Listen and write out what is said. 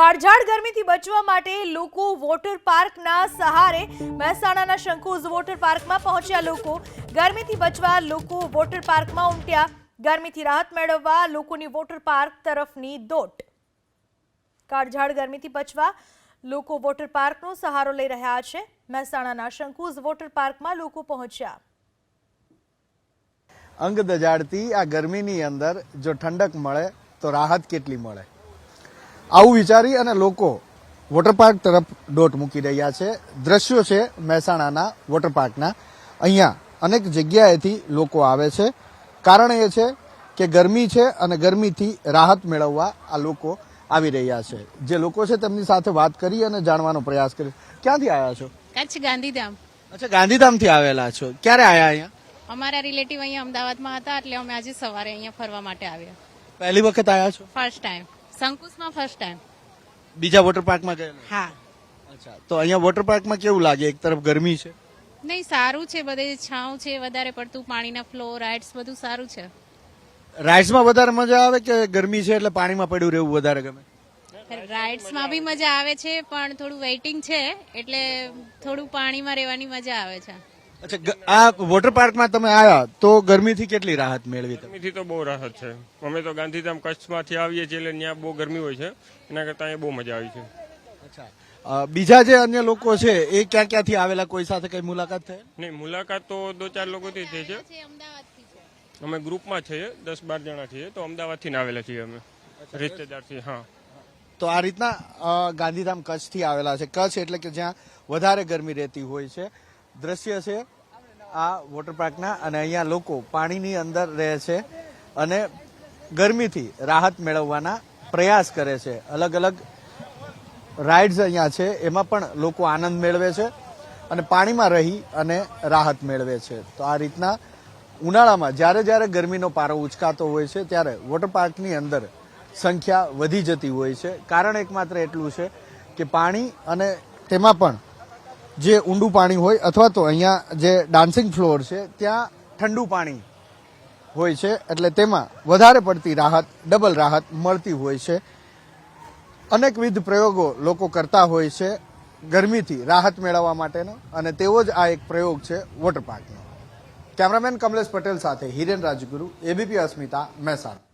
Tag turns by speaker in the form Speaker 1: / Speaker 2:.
Speaker 1: કાળઝાળ ગરમીથી બચવા માટે લોકો વોટર પાર્કના સહારે મહેસાણાના શંકુઝ વોટર પાર્કમાં પહોંચ્યા લોકો. ગરમીથી બચવા લોકો વોટર પાર્કમાં ઉમટ્યા. ગરમીથી રાહત મેળવવા લોકોની વોટર પાર્ક તરફની દોટ. કાળઝાળ ગરમીથી બચવા લોકો વોટર પાર્કનો સહારો લઈ રહ્યા છે. મહેસાણાના શંકુઝ વોટર પાર્કમાં લોકો પહોંચ્યા.
Speaker 2: અંગ દજાડતી આ ગરમીની અંદર જો ઠંડક મળે તો રાહત કેટલી મળે? આવું વિચારી અને લોકો વોટર પાર્ક તરફ દોટ મૂકી રહ્યા છે. દ્રશ્યો છે મહેસાણાના વોટર પાર્કના. અહીંયા અનેક જગ્યાએથી લોકો આવે છે. કારણ એ છે કે ગરમી છે અને ગરમીથી રાહત મેળવવા આ લોકો આવી રહ્યા છે. જે લોકો છે તેમની સાથે વાત કરી અને જાણવાનો પ્રયાસ કરી ક્યાંથી આવ્યા છો?
Speaker 3: કચ્છ ગાંધીધામ.
Speaker 2: અચ્છા ગાંધીધામથી આવેલા છો. ક્યારે આવ્યા અહીંયા?
Speaker 3: અમારા રિલેટિવ અહીંયા અમદાવાદમાં હતા એટલે અમે આજે સવારે અહીંયા ફરવા માટે આવ્યા.
Speaker 2: પહેલી વખત આવ્યા છો?
Speaker 3: First time. શંકુશમાં ફર્સ્ટ ટાઈમ
Speaker 2: બીજા વોટર પાર્કમાં ગયેલા?
Speaker 3: હા.
Speaker 2: અચ્છા. તો અહીંયા વોટર પાર્કમાં કેવું લાગે? એક તરફ ગરમી છે?
Speaker 3: નહીં સારું છે બધે છાંવ છે વધારે પડતું પાણીના ફ્લો રાઇડ્સ બધું સારું છે.
Speaker 2: રાઇડ્સમાં વધારે મજા આવે કે ગરમી છે એટલે પાણીમાં પડ્યું રહેવું વધારે ગમે?
Speaker 3: રાઇડ્સમાં બી મજા આવે છે પણ થોડું વેઇટિંગ છે એટલે થોડું પાણીમાં રહેવાની મજા આવે છે.
Speaker 2: અચ્છા આ વોટર પાર્કમાં તમે આવ્યા તો ગરમીથી કેટલી રાહત મેળવી
Speaker 4: ગરમીથી તો બહુ રાહત છે. અમે તો ગાંધીધામ કચ્છમાંથી આવીએ છીએ એટલે ત્યાં બહુ ગરમી હોય છે. એના કરતાં અહીંયા બહુ મજા આવી છે.
Speaker 2: અચ્છા. બીજા જે અન્ય લોકો છે એ ક્યાં ક્યાંથી આવેલા? કોઈ સાથે કઈ મુલાકાત થઈ
Speaker 4: નહીં મુલાકાત તો દો ચાર લોકોથી થઈ છે. અમે ગ્રુપમાં છીએ દસ બાર જણા છીએ તો અમદાવાદથી ને આવેલા છીએ અમે. રિશ્તેદારથી હા.
Speaker 2: તો આ રીતના ગાંધીધામ કચ્છથી આવેલા છે. કચ્છ એટલે કે જ્યાં વધારે ગરમી રહેતી હોય છે. દ્રશ્ય છે આ વોટર પાર્કના અને અહીંયા લોકો પાણીની અંદર રહે છે અને ગરમીથી રાહત મેળવવાના પ્રયાસ કરે છે. અલગ અલગ રાઇડ્સ અહીંયા છે, એમાં પણ લોકો આનંદ મેળવે છે અને પાણીમાં રહી અને રાહત મેળવે છે. તો આ રીતના ઉનાળામાં જ્યારે જ્યારે ગરમીનો પારો ઉચકાતો હોય છે, ત્યારે વોટર પાર્કની અંદર સંખ્યા વધી જતી હોય છે. કારણ એકમાત્ર એટલું છે કે પાણી અને તેમાં પણ જે ઊંડું પાણી હોય અથવા તો અહીંયા જે ડાન્સિંગ ફ્લોર છે, ત્યાં ઠંડુ પાણી હોય છે. એટલે તેમાં વધારે પડતી રાહત ડબલ રાહત મળતી હોય છે. અનેકવિધ પ્રયોગો લોકો કરતા હોય છે ગરમીથી રાહત મેળવવા માટેનો અને તેવો જ આ એક પ્રયોગ છે વોટર પાર્કનો. કેમેરામેન કમલેશ પટેલ સાથે હિરેન રાજગુરુ એબીપી અસ્મિતા, મહેસાણા.